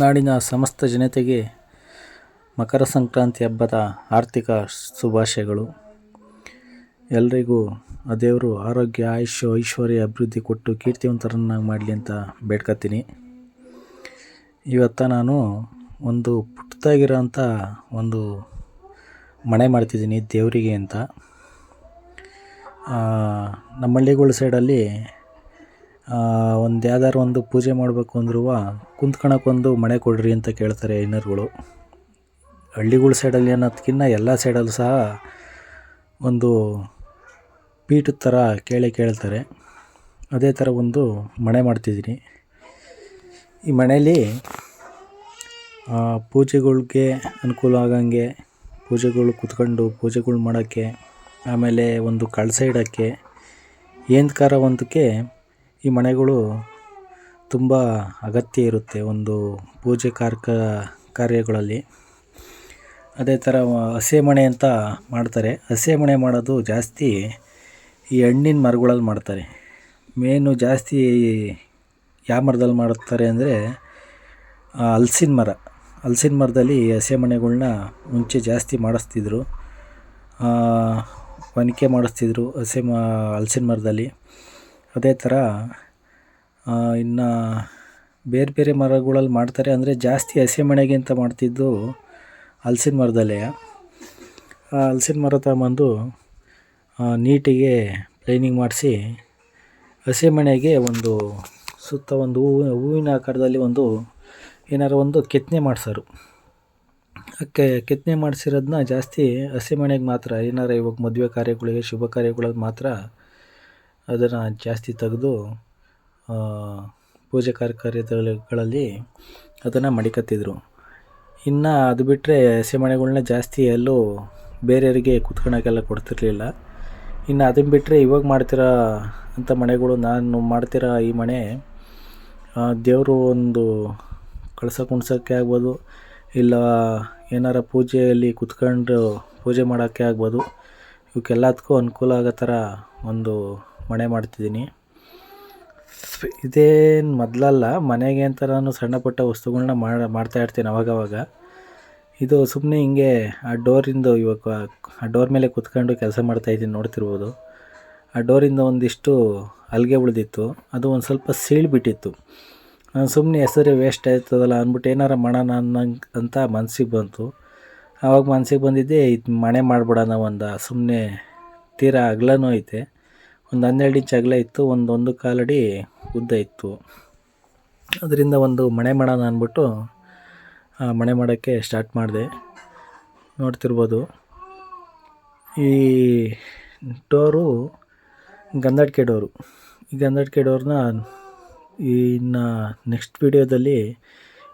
ನಾಡಿನ ಸಮಸ್ತ ಜನತೆಗೆ ಮಕರ ಸಂಕ್ರಾಂತಿ ಹಬ್ಬದ ಆರ್ಥಿಕ ಶುಭಾಶಯಗಳು. ಎಲ್ರಿಗೂ ಆ ದೇವರು ಆರೋಗ್ಯ, ಆಯುಷ್ಯ, ಐಶ್ವರ್ಯ, ಅಭಿವೃದ್ಧಿ ಕೊಟ್ಟು ಕೀರ್ತಿವಂತರನ್ನಾಗಿ ಮಾಡಲಿ ಅಂತ ಬೇಡ್ಕೊತೀನಿ ಇವತ್ತು ನಾನು ಒಂದು ಪುಟ್ಟದಾಗಿರೋಂಥ ಒಂದು ಮನೆ ಮಾಡ್ತಿದ್ದೀನಿ ದೇವರಿಗೆ ಅಂತ. ನಮ್ಮ ಹಳ್ಳಿಗಳ ಸೈಡಲ್ಲಿ ಒಂದು ಯಾವ್ದಾದ್ರು ಒಂದು ಪೂಜೆ ಮಾಡಬೇಕು ಅಂದ್ರೂ ಕುಂತ್ಕೊಳ್ಳೋಕ್ಕೊಂದು ಮಣೆ ಕೊಡ್ರಿ ಅಂತ ಕೇಳ್ತಾರೆ ಐನರ್ಗಳು ಹಳ್ಳಿಗಳ ಸೈಡಲ್ಲಿ ಅನ್ನೋದಕ್ಕಿಂತ ಎಲ್ಲ ಸೈಡಲ್ಲೂ ಸಹ ಒಂದು ಪೀಠದ ಥರ ಕೇಳಿ ಕೇಳ್ತಾರೆ. ಅದೇ ಥರ ಒಂದು ಮಣೆ ಮಾಡ್ತಿದ್ದೀನಿ. ಈ ಮನೆಯಲ್ಲಿ ಪೂಜೆಗಳ್ಗೆ ಅನುಕೂಲ ಆಗಂಗೆ ಪೂಜೆಗಳು ಕೂತ್ಕೊಂಡು ಪೂಜೆಗಳು ಮಾಡೋಕ್ಕೆ, ಆಮೇಲೆ ಒಂದು ಕಳಸ ಇಡೋಕ್ಕೆ ಏನಕ್ಕಾರ ಒಂದಕ್ಕೆ ಈ ಮನೆಗಳು ತುಂಬ ಅಗತ್ಯ ಇರುತ್ತೆ ಒಂದು ಪೂಜೆ ಕಾರ್ಕ ಕಾರ್ಯಗಳಲ್ಲಿ. ಅದೇ ಥರ ಹಸೆ ಮಣೆ ಅಂತ ಮಾಡ್ತಾರೆ. ಹಸೆ ಮಣೆ ಮಾಡೋದು ಜಾಸ್ತಿ ಈ ಹಣ್ಣಿನ ಮರಗಳಲ್ಲಿ ಮಾಡ್ತಾರೆ. ಮೇನು ಜಾಸ್ತಿ ಯಾವ ಮರದಲ್ಲಿ ಮಾಡ್ತಾರೆ ಅಂದರೆ ಹಲ್ಸಿನ ಮರ. ಹಲ್ಸಿನ ಮರದಲ್ಲಿ ಹಸೆ ಮಣೆಗಳನ್ನ ಮುಂಚೆ ಜಾಸ್ತಿ ಮಾಡಿಸ್ತಿದ್ರು. ಒನಕೆ ಮಾಡಿಸ್ತಿದ್ರು ಹಸೆ ಮ, ಹಲ್ಸಿನ ಮರದಲ್ಲಿ. ಅದೇ ಥರ ಇನ್ನು ಬೇರೆ ಬೇರೆ ಮರಗಳಲ್ಲಿ ಮಾಡ್ತಾರೆ. ಅಂದರೆ ಜಾಸ್ತಿ ಹಸಿ ಮಣೆಗೆ ಅಂತ ಮಾಡ್ತಿದ್ದು ಹಲ್ಸಿನ ಮರದಲ್ಲೇ ಆ ಹಲ್ಸಿನ ಮರ ತಗೊಂಬಂದು ನೀಟಿಗೆ ಪ್ಲೈನಿಂಗ್ ಮಾಡಿಸಿ, ಹಸಿ ಮಣೆಗೆ ಒಂದು ಸುತ್ತ ಒಂದು ಹೂವು ಹೂವಿನ ಆಕಾರದಲ್ಲಿ ಒಂದು ಏನಾರು ಒಂದು ಕೆತ್ತನೆ ಮಾಡಿಸೋರು. ಅಕ್ಕೆ ಕೆತ್ತನೆ ಮಾಡಿಸಿರೋದನ್ನ ಜಾಸ್ತಿ ಹಸಿ ಮಣೆಗೆ ಮಾತ್ರ, ಏನಾರು ಇವಾಗ ಮದುವೆ ಕಾರ್ಯಗಳಿಗೆ, ಶುಭ ಕಾರ್ಯಗಳಿಗೆ ಮಾತ್ರ ಅದನ್ನು ಜಾಸ್ತಿ ತೆಗೆದು ಪೂಜೆ ಕಾರ್ಯಗಳಲ್ಲಿ ಅದನ್ನು ಮಡಿಕತ್ತಿದ್ರು. ಇನ್ನು ಅದು ಬಿಟ್ಟರೆ ಹಸೆಮಣೆಗಳನ್ನ ಜಾಸ್ತಿ ಎಲ್ಲೂ ಬೇರೆಯವರಿಗೆ ಕುತ್ಕೊಳಕ್ಕೆಲ್ಲ ಕೊಡ್ತಿರಲಿಲ್ಲ. ಇನ್ನು ಅದನ್ನು ಬಿಟ್ಟರೆ ಇವಾಗ ಮಾಡ್ತಿರೋ ಅಂಥ ಮನೆಗಳು, ನಾನು ಮಾಡ್ತಿರೋ ಈ ಮನೆ ದೇವರು ಒಂದು ಕಳಸ ಕುಣ್ಸೋಕ್ಕೆ ಆಗ್ಬೋದು, ಇಲ್ಲ ಏನಾರ ಪೂಜೆಯಲ್ಲಿ ಕುತ್ಕೊಂಡು ಪೂಜೆ ಮಾಡೋಕ್ಕೆ ಆಗ್ಬೋದು. ಇವಕ್ಕೆಲ್ಲದಕ್ಕೂ ಅನುಕೂಲ ಆಗೋ ಥರ ಒಂದು ಮನೆ ಮಾಡ್ತಿದ್ದೀನಿ. ಇದೇನು ಮೊದಲಲ್ಲ, ಮನೆಗೆ ಅಂತ ನಾನು ಸಣ್ಣ ಪುಟ್ಟ ವಸ್ತುಗಳ್ನ ಮಾಡಿ ಮಾಡ್ತಾಯಿರ್ತೀನಿ ಅವಾಗವಾಗ. ಇದು ಸುಮ್ಮನೆ ಹಿಂಗೆ ಆ ಡೋರಿಂದು ಇವಾಗ ಆ ಡೋರ್ ಮೇಲೆ ಕುತ್ಕೊಂಡು ಕೆಲಸ ಮಾಡ್ತಾಯಿದ್ದೀನಿ ನೋಡ್ತಿರ್ಬೋದು. ಆ ಡೋರಿಂದ ಒಂದಿಷ್ಟು ಅಲ್ಲಿಗೆ ಉಳಿದಿತ್ತು. ಅದು ಒಂದು ಸ್ವಲ್ಪ ಸೀಳ್ಬಿಟ್ಟಿತ್ತು. ಸುಮ್ಮನೆ ಹೆಸರು ವೇಸ್ಟ್ ಆಯ್ತದಲ್ಲ ಅಂದ್ಬಿಟ್ಟು ಏನಾರ ಮಾಡೋಣ ಅನ್ನಂಗೆ ಅಂತ ಮನಸ್ಸಿಗೆ ಬಂತು. ಆವಾಗ ಮನಸ್ಸಿಗೆ ಬಂದಿದ್ದೆ ಇದು ಮನೆ ಮಾಡ್ಬಿಡೋಣ ಒಂದು ಸುಮ್ಮನೆ ತೀರಾ ಅಗ್ಲನೂ ಐತೆ. ಒಂದು ಹನ್ನೆರಡು ಇಂಚ್ ಅಗಲ ಇತ್ತು ಒಂದು ಒಂದು ಕಾಲಡಿ ಉದ್ದ ಇತ್ತು. ಅದರಿಂದ ಒಂದು ಮಣೆ ಮಾಡೋಣ ಅಂದ್ಬಿಟ್ಟು ಮಣೆ ಮಾಡೋಕ್ಕೆ ಸ್ಟಾರ್ಟ್ ಮಾಡಿದೆ. ನೋಡ್ತಿರ್ಬೋದು. ಈ ಡೋರು ಗಂಧಡ್ಕೆ ಡೋರು. ಈ ಗಂಧಡ್ಕೆ ಡೋರ್ನ ಇನ್ನು ನೆಕ್ಸ್ಟ್ ವೀಡಿಯೋದಲ್ಲಿ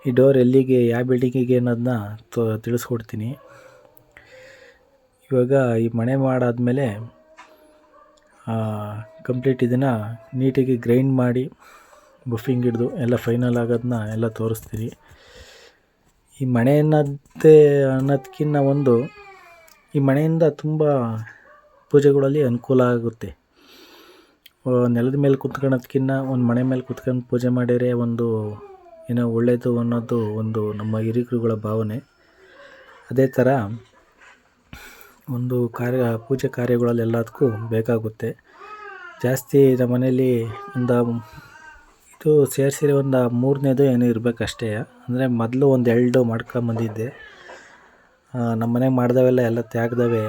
ಈ ಡೋರ್ ಎಲ್ಲಿಗೆ, ಯಾವ ಬಿಲ್ಡಿಂಗಿಗೆ ಅನ್ನೋದನ್ನ ತಿಳಿಸ್ಕೊಡ್ತೀನಿ. ಇವಾಗ ಈ ಮನೆ ಮಾಡಾದಮೇಲೆ ಕಂಪ್ಲೀಟ್ ಇದನ್ನು ನೀಟಾಗಿ ಗ್ರೈಂಡ್ ಮಾಡಿ ಬುಫಿಂಗ್ ಹಿಡಿದು ಎಲ್ಲ ಫೈನಲ್ ಆಗೋದನ್ನ ಎಲ್ಲ ತೋರಿಸ್ತೀನಿ ಈ ಮಣೆ ಅನ್ನೋದೇ ಅನ್ನೋದಕ್ಕಿಂತ ಒಂದು, ಈ ಮಣೆಯಿಂದ ತುಂಬ ಪೂಜೆಗಳಲ್ಲಿ ಅನುಕೂಲ ಆಗುತ್ತೆ. ನೆಲದ ಮೇಲೆ ಕುತ್ಕೊಳ್ಳೋದ್ಕಿಂತ ಒಂದು ಮನೆ ಮೇಲೆ ಕುತ್ಕೊಂಡು ಪೂಜೆ ಮಾಡಿದರೆ ಒಂದು ಏನೋ ಒಳ್ಳೆಯದು ಅನ್ನೋದು ಒಂದು ನಮ್ಮ ಹಿರಿಕರುಗಳ ಭಾವನೆ. ಅದೇ ಥರ ಒಂದು ಕಾರ್ಯ, ಪೂಜೆ ಕಾರ್ಯಗಳಲ್ಲಿ ಎಲ್ಲದಕ್ಕೂ ಬೇಕಾಗುತ್ತೆ. ಜಾಸ್ತಿ ನಮ್ಮ ಮನೇಲಿ ಒಂದು ಇದು ಸೇರಿಸಿರೋ ಒಂದು ಮೂರನೇದು ಏನೋ ಇರಬೇಕಷ್ಟೇ. ಅಂದರೆ ಮೊದಲು ಒಂದು ಎರಡು ಮಾಡ್ಕೊಂಬಂದಿದ್ದೆ. ನಮ್ಮ ಮನೆಗೆ ಮಾಡಿದವೆಲ್ಲ ಎಲ್ಲ ತ್ಯಾಗದವೇ.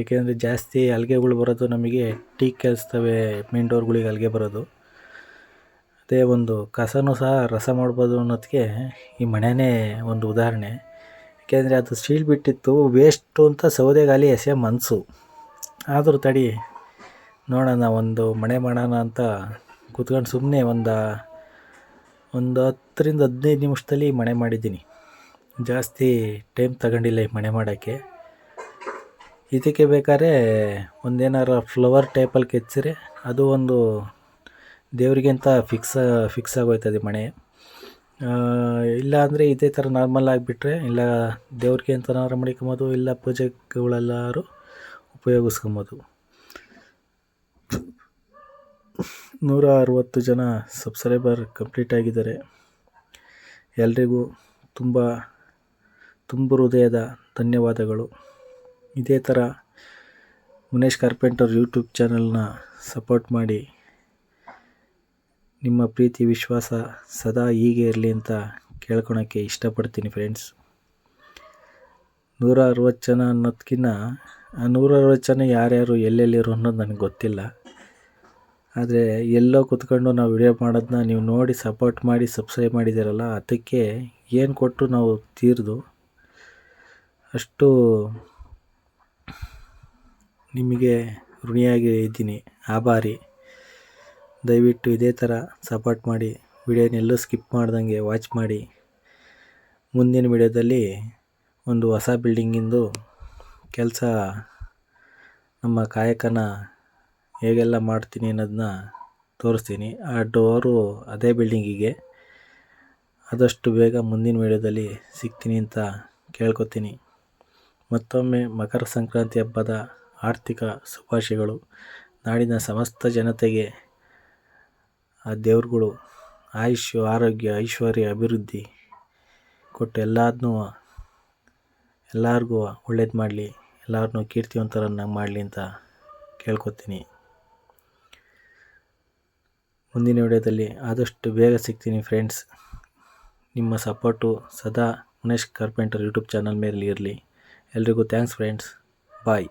ಏಕೆಂದರೆ ಜಾಸ್ತಿ ಹಲ್ಗೆಗಳು ಬರೋದು ನಮಗೆ ಟೀ ಕೆಲ್ಸ್ತವೆ ಮೇನ್ ಡೋರ್ಗಳಿಗೆ ಹಲ್ಗೆ ಬರೋದು. ಅದೇ ಒಂದು ಕಸನೂ ಸಹ ರಸ ಮಾಡ್ಬೋದು ಅನ್ನೋದಕ್ಕೆ ಈ ಮನೆಯೇ ಒಂದು ಉದಾಹರಣೆ. ಏಕೆಂದರೆ ಅದು ಸ್ಟೀಲ್ ಬಿಟ್ಟಿತ್ತು ವೇಸ್ಟು ಅಂತ ಸೌದೆಗಾಲಿ ಎಸೆ ಮನಸ್ಸು ಆದರೂ ತಡಿ, ನೋಡೋಣ, ಒಂದು ಮಣೆ ಮಾಡೋಣ ಅಂತ ಕೂತ್ಕೊಂಡು ಸುಮ್ಮನೆ ಒಂದು ಒಂದು ಹತ್ತರಿಂದ ಹದಿನೈದು ನಿಮಿಷದಲ್ಲಿ ಮನೆ ಮಾಡಿದ್ದೀನಿ. ಜಾಸ್ತಿ ಟೈಮ್ ತಗೊಂಡಿಲ್ಲ ಈ ಮಣೆ ಮಾಡೋಕ್ಕೆ ಇದಕ್ಕೆ ಬೇಕಾದ್ರೆ ಒಂದೇನಾರು ಫ್ಲವರ್ ಟೈಪಲ್ಲಿ ಕೆತ್ತಿಸಿದ್ರೆ ಅದು ಒಂದು ದೇವರಿಗೆ ಅಂತ ಫಿಕ್ಸ್ ಫಿಕ್ಸ್ ಆಗೋಯ್ತದೆ ಮನೆ ಇಲ್ಲ ಅಂದರೆ ಇದೇ ಥರ ನಾರ್ಮಲ್ ಆಗಿಬಿಟ್ರೆ ಇಲ್ಲ ದೇವ್ರಿಗೆ ಅಂತನಾರು ಮಡಿಕೊಬೋದು ಇಲ್ಲ ಪೂಜೆಗಳೆಲ್ಲರೂ ಉಪಯೋಗಿಸ್ಕೊಬೋದು ನೂರ ಅರವತ್ತು ಜನ ಸಬ್ಸ್ಕ್ರೈಬರ್ ಕಂಪ್ಲೀಟ್ ಆಗಿದ್ದಾರೆ. ಎಲ್ರಿಗೂ ತುಂಬ ತುಂಬ ಹೃದಯದ ಧನ್ಯವಾದಗಳು. ಇದೇ ಥರ ಮುನೇಶ್ ಕಾರ್ಪೆಂಟರ್ ಯೂಟ್ಯೂಬ್ ಚಾನಲ್ನ ಸಪೋರ್ಟ್ ಮಾಡಿ ನಿಮ್ಮ ಪ್ರೀತಿ, ವಿಶ್ವಾಸ ಸದಾ ಹೀಗೆ ಇರಲಿ ಅಂತ ಕೇಳ್ಕೊಳಕ್ಕೆ ಇಷ್ಟಪಡ್ತೀನಿ ಫ್ರೆಂಡ್ಸ್ ನೂರ ಅರವತ್ತು ಜನ ಅನ್ನೋದಕ್ಕಿಂತ ಆ ನೂರ ಅರವತ್ತು ಜನ ಯಾರ್ಯಾರು ಎಲ್ಲೆಲ್ಲಿರು ಅನ್ನೋದು ನನಗೆ ಗೊತ್ತಿಲ್ಲ. ಆದರೆ ಎಲ್ಲೋ ಕೂತ್ಕೊಂಡು ನಾವು ವಿಡಿಯೋ ಮಾಡೋದನ್ನ ನೀವು ನೋಡಿ ಸಪೋರ್ಟ್ ಮಾಡಿ ಸಬ್ಸ್ಕ್ರೈಬ್ ಮಾಡಿದ್ದೀರಲ್ಲ, ಅದಕ್ಕೆ ಏನು ಕೊಟ್ಟು ನಾವು ತೀರ್ದು. ಅಷ್ಟು ನಿಮಗೆ ಋಣಿಯಾಗಿ ಇದ್ದೀನಿ ಆಭಾರಿ. ದಯವಿಟ್ಟು ಇದೇ ಥರ ಸಪೋರ್ಟ್ ಮಾಡಿ ವಿಡಿಯೋನೆಲ್ಲೂ ಸ್ಕಿಪ್ ಮಾಡ್ದಂಗೆ ವಾಚ್ ಮಾಡಿ. ಮುಂದಿನ ವಿಡಿಯೋದಲ್ಲಿ ಒಂದು ಹೊಸ ಬಿಲ್ಡಿಂಗಿಂದು ಕೆಲಸ ನಮ್ಮ ಕಾಯಕನ ಹೇಗೆಲ್ಲ ಮಾಡ್ತೀನಿ ಅನ್ನೋದನ್ನ ತೋರಿಸ್ತೀನಿ. ಆ ಡೋರು ಅದೇ ಬಿಲ್ಡಿಂಗಿಗೆ. ಆದಷ್ಟು ಬೇಗ ಮುಂದಿನ ವಿಡಿಯೋದಲ್ಲಿ ಸಿಗ್ತೀನಿ ಅಂತ ಕೇಳ್ಕೊತೀನಿ. ಮತ್ತೊಮ್ಮೆ ಮಕರ ಸಂಕ್ರಾಂತಿ ಹಬ್ಬದ ಆರ್ಥಿಕ ಶುಭಾಶಯಗಳು. ನಾಡಿನ ಸಮಸ್ತ ಜನತೆಗೆ ಆ ದೇವ್ರುಗಳು ಆಯುಷ್ಯ, ಆರೋಗ್ಯ, ಐಶ್ವರ್ಯ, ಅಭಿವೃದ್ಧಿ ಕೊಟ್ಟು ಎಲ್ಲದನ್ನೂ ಎಲ್ಲರಿಗೂ ಒಳ್ಳೇದು ಮಾಡಲಿ ಎಲ್ಲರನ್ನೂ ಕೀರ್ತಿವಂತರನ್ನಾಗಿ ಮಾಡಲಿ ಅಂತ ಕೇಳ್ಕೊತೀನಿ. ಮುಂದಿನ ವಿಡಿಯೋದಲ್ಲಿ ಆದಷ್ಟು ಬೇಗ ಸಿಗ್ತೀನಿ ಫ್ರೆಂಡ್ಸ್ ನಿಮ್ಮ ಸಪೋರ್ಟು ಸದಾ ಮನೇಶ್ ಕಾರ್ಪೆಂಟರ್ ಯೂಟ್ಯೂಬ್ ಚಾನಲ್ ಮೇಲೆ ಇರಲಿ ಎಲ್ರಿಗೂ ಥ್ಯಾಂಕ್ಸ್ ಫ್ರೆಂಡ್ಸ್ ಬಾಯ್